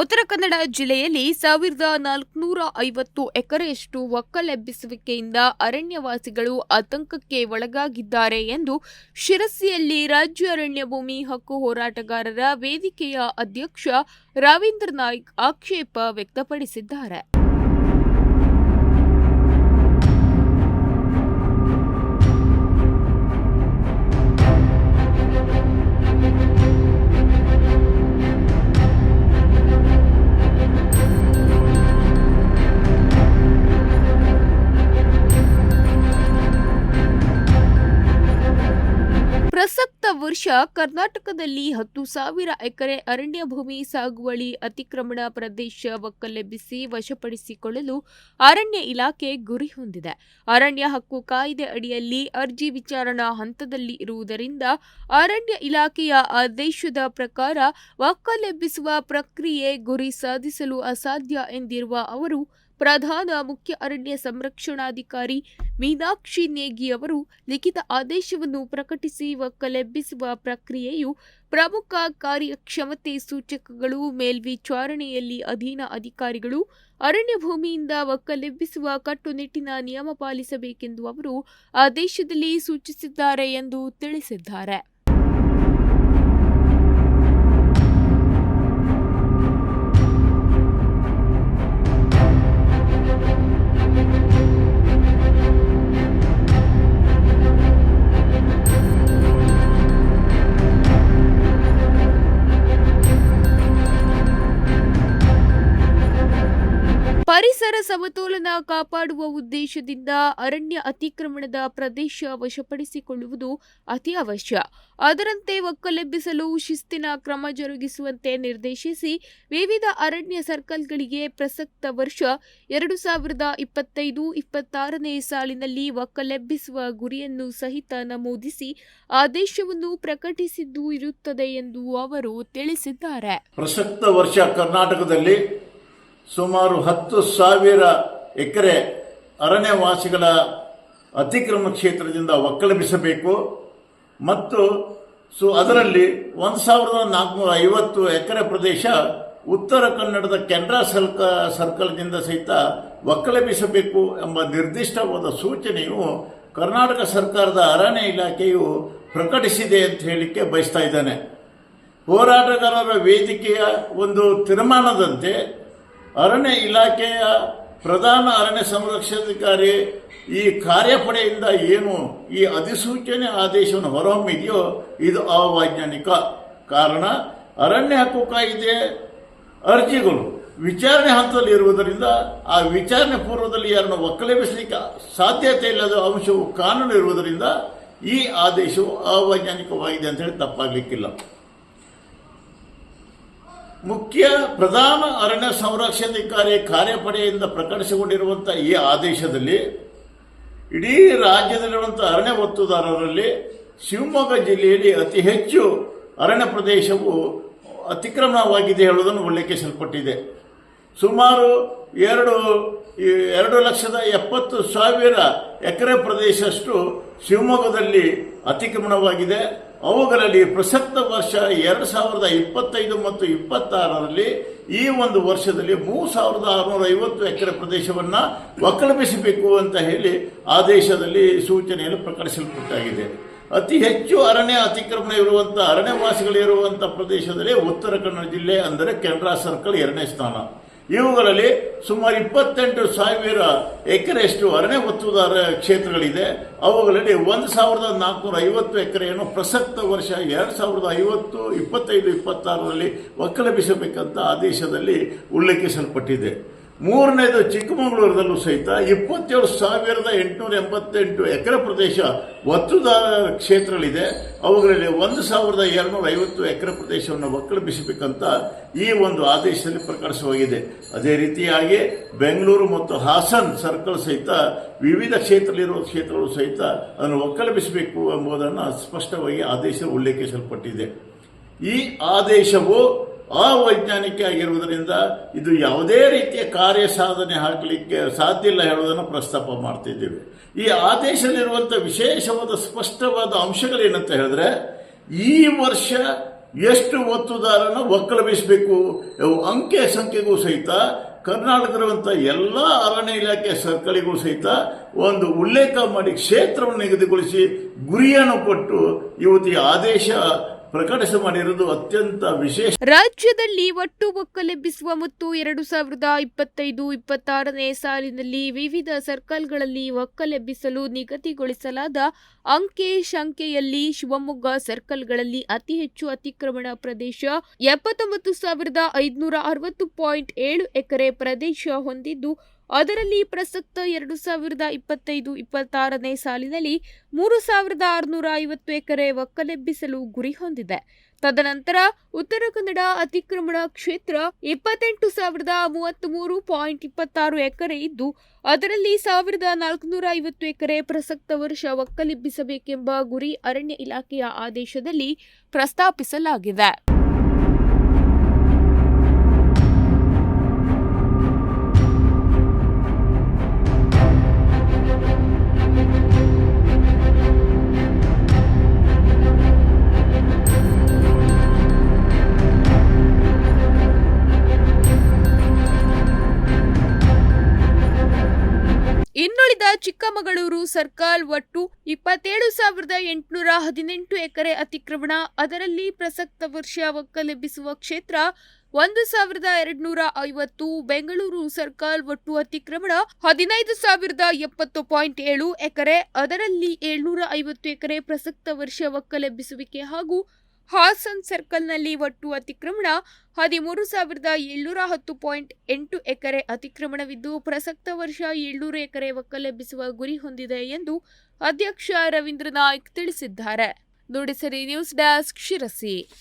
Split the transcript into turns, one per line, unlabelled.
ಉತ್ತರ ಕನ್ನಡ ಜಿಲ್ಲೆಯಲ್ಲಿ ಸಾವಿರದ ನಾಲ್ಕುನೂರ ಐವತ್ತು ಎಕರೆಯಷ್ಟು ಒಕ್ಕಲೆಬ್ಬಿಸುವಿಕೆಯಿಂದ ಅರಣ್ಯವಾಸಿಗಳು ಆತಂಕಕ್ಕೆ ಒಳಗಾಗಿದ್ದಾರೆ ಎಂದು ಶಿರಸಿಯಲ್ಲಿ ರಾಜ್ಯ ಅರಣ್ಯ ಭೂಮಿ ಹಕ್ಕು ಹೋರಾಟಗಾರರ ವೇದಿಕೆಯ ಅಧ್ಯಕ್ಷ ರವೀಂದ್ರ ನಾಯ್ಕ್ ಆಕ್ಷೇಪ ವ್ಯಕ್ತಪಡಿಸಿದ್ದಾರೆ. ಪ್ರಸಕ್ತ ವರ್ಷ ಕರ್ನಾಟಕದಲ್ಲಿ ಹತ್ತು ಸಾವಿರ ಎಕರೆ ಅರಣ್ಯ ಭೂಮಿ ಸಾಗುವಳಿ ಅತಿಕ್ರಮಣ ಪ್ರದೇಶ ಒಕ್ಕಲೆಬ್ಬಿಸಿ ವಶಪಡಿಸಿಕೊಳ್ಳಲು ಅರಣ್ಯ ಇಲಾಖೆ ಗುರಿ ಹೊಂದಿದೆ. ಅರಣ್ಯ ಹಕ್ಕು ಕಾಯ್ದೆ ಅಡಿಯಲ್ಲಿ ಅರ್ಜಿ ವಿಚಾರಣಾ ಹಂತದಲ್ಲಿ ಇರುವುದರಿಂದ ಅರಣ್ಯ ಇಲಾಖೆಯ ಆದೇಶದ ಪ್ರಕಾರ ಒಕ್ಕಲೆಬ್ಬಿಸುವ ಪ್ರಕ್ರಿಯೆ ಗುರಿ ಸಾಧಿಸಲು ಅಸಾಧ್ಯ ಎಂದಿರುವ ಅವರು ಪ್ರಧಾನ ಮುಖ್ಯ ಅರಣ್ಯ ಸಂರಕ್ಷಣಾಧಿಕಾರಿ ಮೀನಾಕ್ಷಿ ನೇಗಿ ಅವರು ಲಿಖಿತ ಆದೇಶವನ್ನು ಪ್ರಕಟಿಸಿ ಒಕ್ಕಲೆಬ್ಬಿಸುವ ಪ್ರಕ್ರಿಯೆಯು ಪ್ರಮುಖ ಕಾರ್ಯಕ್ಷಮತೆ ಸೂಚಕಗಳು, ಮೇಲ್ವಿಚಾರಣೆಯಲ್ಲಿ ಅಧೀನ ಅಧಿಕಾರಿಗಳು, ಅರಣ್ಯ ಭೂಮಿಯಿಂದ ಒಕ್ಕಲೆಬ್ಬಿಸುವ ಕಟ್ಟುನಿಟ್ಟಿನ ನಿಯಮ ಪಾಲಿಸಬೇಕೆಂದು ಅವರು ಆದೇಶದಲ್ಲಿ ಸೂಚಿಸಿದ್ದಾರೆ ಎಂದು ತಿಳಿಸಿದ್ದಾರೆ. ಪರಿಸರ ಸಮತೋಲನ ಕಾಪಾಡುವ ಉದ್ದೇಶದಿಂದ ಅರಣ್ಯ ಅತಿಕ್ರಮಣದ ಪ್ರದೇಶ ವಶಪಡಿಸಿಕೊಳ್ಳುವುದು ಅತಿ ಅವಶ್ಯ. ಅದರಂತೆ ಒಕ್ಕಲೆಬ್ಬಿಸಲು ಶಿಸ್ತಿನ ಕ್ರಮ ಜರುಗಿಸುವಂತೆ ನಿರ್ದೇಶಿಸಿ ವಿವಿಧ ಅರಣ್ಯ ಸರ್ಕಲ್ಗಳಿಗೆ ಪ್ರಸಕ್ತ ವರ್ಷ ಎರಡು ಸಾವಿರದ ಇಪ್ಪತ್ತೈದು ಇಪ್ಪತ್ತಾರನೇ ಸಾಲಿನಲ್ಲಿ ಒಕ್ಕಲೆಬ್ಬಿಸುವ ಗುರಿಯನ್ನು ಸಹಿತ ನಮೂದಿಸಿ ಆದೇಶವನ್ನು ಪ್ರಕಟಿಸಿದ್ದು ಇರುತ್ತದೆ ಎಂದು ಅವರು ತಿಳಿಸಿದ್ದಾರೆ.
ಪ್ರಸಕ್ತ ವರ್ಷ ಕರ್ನಾಟಕದಲ್ಲಿ ಸುಮಾರು ಹತ್ತು ಸಾವಿರ ಎಕರೆ ಅರಣ್ಯವಾಸಿಗಳ ಅತಿಕ್ರಮ ಕ್ಷೇತ್ರದಿಂದ ಒಕ್ಕಲಬಿಸಬೇಕು ಮತ್ತು ಸೊ, ಅದರಲ್ಲಿ ಒಂದು ಸಾವಿರದ ನಾಲ್ಕುನೂರ ಐವತ್ತು ಎಕರೆ ಪ್ರದೇಶ ಉತ್ತರ ಕನ್ನಡದ ಕೆನರಾ ಸರ್ಕ, ಸರ್ಕಲ್ನಿಂದ ಸಹಿತ ಒಕ್ಕಲೆಬ್ಬಿಸಬೇಕು ಎಂಬ ನಿರ್ದಿಷ್ಟವಾದ ಸೂಚನೆಯು ಕರ್ನಾಟಕ ಸರ್ಕಾರದ ಅರಣ್ಯ ಇಲಾಖೆಯು ಪ್ರಕಟಿಸಿದೆ ಅಂತ ಹೇಳಲಿಕ್ಕೆ ಬಯಸ್ತಾ ಇದ್ದಾನೆ. ಹೋರಾಟಗಾರರ ವೇದಿಕೆಯ ಒಂದು ತೀರ್ಮಾನದಂತೆ ಅರಣ್ಯ ಇಲಾಖೆಯ ಪ್ರಧಾನ ಅರಣ್ಯ ಸಂರಕ್ಷಣಾಧಿಕಾರಿ ಈ ಕಾರ್ಯಪಡೆಯಿಂದ ಏನು ಈ ಅಧಿಸೂಚನೆ ಆದೇಶವನ್ನು ಹೊರಹೊಮ್ಮಿದೆಯೋ ಇದು ಅವೈಜ್ಞಾನಿಕ ಕಾರಣ. ಅರಣ್ಯ ಹಕ್ಕು ಕಾಯ್ದೆ ಅರ್ಜಿಗಳು ವಿಚಾರಣೆ ಹಂತದಲ್ಲಿ ಇರುವುದರಿಂದ ಆ ವಿಚಾರಣೆ ಪೂರ್ವದಲ್ಲಿ ಯಾರನ್ನು ಒಕ್ಕಲೆಬಿಸಲಿಕ್ಕೆ ಸಾಧ್ಯತೆ ಇಲ್ಲದ ಅಂಶವು ಕಾನೂನು ಇರುವುದರಿಂದ ಈ ಆದೇಶವು ಅವೈಜ್ಞಾನಿಕವಾಗಿದೆ ಅಂತ ಹೇಳಿ ತಪ್ಪಾಗಲಿಕ್ಕಿಲ್ಲ. ಮುಖ್ಯ ಪ್ರಧಾನ ಅರಣ್ಯ ಸಂರಕ್ಷಣಾಧಿಕಾರಿ ಕಾರ್ಯಪಡೆಯಿಂದ ಪ್ರಕಟಿಸಿಕೊಂಡಿರುವಂಥ ಈ ಆದೇಶದಲ್ಲಿ ಇಡೀ ರಾಜ್ಯದಲ್ಲಿರುವಂಥ ಅರಣ್ಯ ಒತ್ತುದಾರರಲ್ಲಿ ಶಿವಮೊಗ್ಗ ಜಿಲ್ಲೆಯಲ್ಲಿ ಅತಿ ಹೆಚ್ಚು ಅರಣ್ಯ ಪ್ರದೇಶವು ಅತಿಕ್ರಮಣವಾಗಿದೆ ಹೇಳುವುದನ್ನು ಉಲ್ಲೇಖಿಸಲ್ಪಟ್ಟಿದೆ. ಸುಮಾರು ಎರಡು ಎರಡು ಲಕ್ಷದ ಎಪ್ಪತ್ತು ಸಾವಿರ ಎಕರೆ ಪ್ರದೇಶಷ್ಟು ಶಿವಮೊಗ್ಗದಲ್ಲಿ ಅತಿಕ್ರಮಣವಾಗಿದೆ. ಅವುಗಳಲ್ಲಿ ಪ್ರಸಕ್ತ ವರ್ಷ ಎರಡು ಸಾವಿರದ ಇಪ್ಪತ್ತೈದು ಮತ್ತು ಇಪ್ಪತ್ತಾರರಲ್ಲಿ ಈ ಒಂದು ವರ್ಷದಲ್ಲಿ ಮೂರು ಸಾವಿರದ ಆರುನೂರ ಐವತ್ತು ಎಕರೆ ಪ್ರದೇಶವನ್ನು ಒಕ್ಕಲಪಿಸಬೇಕು ಅಂತ ಹೇಳಿ ಆದೇಶದಲ್ಲಿ ಸೂಚನೆಯನ್ನು ಪ್ರಕಟಿಸಲ್ಪಟ್ಟಾಗಿದೆ. ಅತಿ ಹೆಚ್ಚು ಅರಣ್ಯ ಅತಿಕ್ರಮಣ ಇರುವಂಥ ಅರಣ್ಯವಾಸಿಗಳಿರುವಂಥ ಪ್ರದೇಶದಲ್ಲಿ ಉತ್ತರ ಕನ್ನಡ ಜಿಲ್ಲೆ ಅಂದರೆ ಕೆನರಾ ಸರ್ಕಲ್ ಎರಡನೇ ಸ್ಥಾನ. ಇವುಗಳಲ್ಲಿ ಸುಮಾರು ಇಪ್ಪತ್ತೆಂಟು ಸಾವಿರ ಎಕರೆಯಷ್ಟು ಅರಣ್ಯ ಒತ್ತುದಾರ ಕ್ಷೇತ್ರಗಳಿದೆ. ಅವುಗಳಲ್ಲಿ ಒಂದು ಸಾವಿರದ ನಾಲ್ಕುನೂರ ಐವತ್ತು ಎಕರೆಯನ್ನು ಪ್ರಸಕ್ತ ವರ್ಷ ಎರಡು ಸಾವಿರದ ಐವತ್ತು, ಇಪ್ಪತ್ತೈದು, ಇಪ್ಪತ್ತಾರರಲ್ಲಿ ಒಕ್ಕಲೆಬ್ಬಿಸಬೇಕಂತ ಆದೇಶದಲ್ಲಿ ಉಲ್ಲೇಖಿಸಲ್ಪಟ್ಟಿದೆ. ಮೂರನೇದು ಚಿಕ್ಕಮಗಳೂರದಲ್ಲೂ ಸಹಿತ ಇಪ್ಪತ್ತೇಳು ಸಾವಿರದ ಎಂಟುನೂರ ಎಂಬತ್ತೆಂಟು ಎಕರೆ ಪ್ರದೇಶ ಒತ್ತುದಾರ ಕ್ಷೇತ್ರಗಳಿದೆ. ಅವುಗಳಲ್ಲಿ ಒಂದು ಸಾವಿರದ ಎರಡುನೂರ ಐವತ್ತು ಎಕರೆ ಪ್ರದೇಶವನ್ನು ಒಕ್ಕಲುಬಿಸಬೇಕಂತ ಈ ಒಂದು ಆದೇಶದಲ್ಲಿ ಪ್ರಕಟಿಸಲಾಗಿದೆ. ಅದೇ ರೀತಿಯಾಗಿ ಬೆಂಗಳೂರು ಮತ್ತು ಹಾಸನ್ ಸರ್ಕಲ್ ಸಹಿತ ವಿವಿಧ ಕ್ಷೇತ್ರದಲ್ಲಿರುವ ಕ್ಷೇತ್ರಗಳು ಸಹಿತ ಅದನ್ನು ಒಕ್ಕಲುಬಿಸಬೇಕು ಎಂಬುದನ್ನು ಸ್ಪಷ್ಟವಾಗಿ ಆದೇಶ ಉಲ್ಲೇಖಿಸಲ್ಪಟ್ಟಿದೆ. ಈ ಆದೇಶವು ಅವೈಜ್ಞಾನಿಕ ಆಗಿರುವುದರಿಂದ ಇದು ಯಾವುದೇ ರೀತಿಯ ಕಾರ್ಯ ಸಾಧನೆ ಹಾಕಲಿಕ್ಕೆ ಸಾಧ್ಯ ಇಲ್ಲ ಹೇಳುವುದನ್ನು ಪ್ರಸ್ತಾಪ ಮಾಡ್ತಿದ್ದೇವೆ. ಈ ಆದೇಶದಲ್ಲಿರುವಂಥ ವಿಶೇಷವಾದ ಸ್ಪಷ್ಟವಾದ ಅಂಶಗಳೇನಂತ ಹೇಳಿದ್ರೆ, ಈ ವರ್ಷ ಎಷ್ಟು ಒತ್ತುದಾರನ ಒಕ್ಕಲಬಿಸಬೇಕು ಅಂಕೆ ಸಂಖ್ಯೆಗೂ ಸಹಿತ ಕರ್ನಾಟಕದಂಥ ಎಲ್ಲ ಅರಣ್ಯ ಇಲಾಖೆ ಸರ್ಕಲಿಗೂ ಸಹಿತ ಒಂದು ಉಲ್ಲೇಖ ಮಾಡಿ ಕ್ಷೇತ್ರವನ್ನು ನಿಗದಿಗೊಳಿಸಿ ಗುರಿಯನ್ನು ಕೊಟ್ಟು ಇವತ್ತು ಈ ಆದೇಶ ಪ್ರಕಟಿಸ ಮಾಡಿರುವುದು ಅತ್ಯಂತ ವಿಶೇಷ.
ರಾಜ್ಯದಲ್ಲಿ ಒಟ್ಟು ಒಕ್ಕಲೆಬ್ಬಿಸುವ ಮತ್ತು ಎರಡು ಸಾವಿರದ ಇಪ್ಪತ್ತೈದು ಇಪ್ಪತ್ತಾರನೇ ಸಾಲಿನಲ್ಲಿ ವಿವಿಧ ಸರ್ಕಲ್ಗಳಲ್ಲಿ ಒಕ್ಕಲೆಬ್ಬಿಸಲು ನಿಗದಿಗೊಳಿಸಲಾದ ಅಂಕೆ ಶಂಕೆಯಲ್ಲಿ ಶಿವಮೊಗ್ಗ ಸರ್ಕಲ್ಗಳಲ್ಲಿ ಅತಿ ಹೆಚ್ಚು ಅತಿಕ್ರಮಣ ಪ್ರದೇಶ ಎಪ್ಪತ್ತೊಂಬತ್ತು ಸಾವಿರದ ಐದುನೂರ ಅರವತ್ತು ಪಾಯಿಂಟ್ ಏಳು ಎಕರೆ ಪ್ರದೇಶ ಹೊಂದಿದ್ದು ಅದರಲ್ಲಿ ಪ್ರಸಕ್ತ ಎರಡು ಸಾವಿರದ ಇಪ್ಪತ್ತೈದು ಇಪ್ಪತ್ತಾರನೇ ಸಾಲಿನಲ್ಲಿ ಮೂರು ಸಾವಿರದ ಆರುನೂರ ಐವತ್ತು ಎಕರೆ ಒಕ್ಕಲೆಬ್ಬಿಸಲು ಗುರಿ ಹೊಂದಿದೆ. ತದನಂತರ ಉತ್ತರ ಕನ್ನಡ ಅತಿಕ್ರಮಣ ಕ್ಷೇತ್ರ ಇಪ್ಪತ್ತೆಂಟು ಸಾವಿರದ ಮೂವತ್ತ್ಮೂರು ಪಾಯಿಂಟ್ ಇಪ್ಪತ್ತಾರು ಎಕರೆ ಇದ್ದು, ಅದರಲ್ಲಿ ಸಾವಿರದ ನಾಲ್ಕುನೂರ ಐವತ್ತು ಎಕರೆ ಪ್ರಸಕ್ತ ವರ್ಷ ಒಕ್ಕಲೆಬ್ಬಿಸಬೇಕೆಂಬ ಗುರಿ ಅರಣ್ಯ ಇಲಾಖೆಯ ಆದೇಶದಲ್ಲಿ ಪ್ರಸ್ತಾಪಿಸಲಾಗಿದೆ. ಇನ್ನುಳಿದ ಚಿಕ್ಕಮಗಳೂರು ಸರ್ಕಲ್ ಒಟ್ಟು ಇಪ್ಪತ್ತೇಳು ಸಾವಿರದ ಎಂಟುನೂರ ಹದಿನೆಂಟು ಎಕರೆ ಅತಿಕ್ರಮಣ. ಅದರಲ್ಲಿ ಪ್ರಸಕ್ತ ವರ್ಷ ಒಕ್ಕಲೆಬ್ಬಿಸುವ ಕ್ಷೇತ್ರ ಒಂದು ಸಾವಿರದ ಎರಡುನೂರ ಐವತ್ತು. ಬೆಂಗಳೂರು ಸರ್ಕಲ್ ಒಟ್ಟು ಅತಿಕ್ರಮಣ ಹದಿನೈದು ಸಾವಿರದ ಎಪ್ಪತ್ತು ಪಾಯಿಂಟ್ ಏಳು ಎಕರೆ. ಅದರಲ್ಲಿ ಏಳ್ನೂರ ಐವತ್ತು ಎಕರೆ ಪ್ರಸಕ್ತ ವರ್ಷ ಒಕ್ಕಲೆಬ್ಬಿಸುವಿಕೆ ಹಾಗೂ ಹಾಸನ್ ಸರ್ಕಲ್ನಲ್ಲಿ ಒಟ್ಟು ಅತಿಕ್ರಮಣ ಹದಿಮೂರು ಸಾವಿರದ ಏಳ್ನೂರ ಹತ್ತು ಪಾಯಿಂಟ್ ಎಂಟು ಎಕರೆ ಅತಿಕ್ರಮಣವಿದ್ದು, ಪ್ರಸಕ್ತ ವರ್ಷ ಏಳ್ನೂರು ಎಕರೆ ಒಕ್ಕಲೆಬ್ಬಿಸುವ ಗುರಿ ಹೊಂದಿದೆ ಎಂದು ಅಧ್ಯಕ್ಷ ರವೀಂದ್ರ ನಾಯ್ಕ್ ತಿಳಿಸಿದ್ದಾರೆ. Nudisiri news desk Sirsi.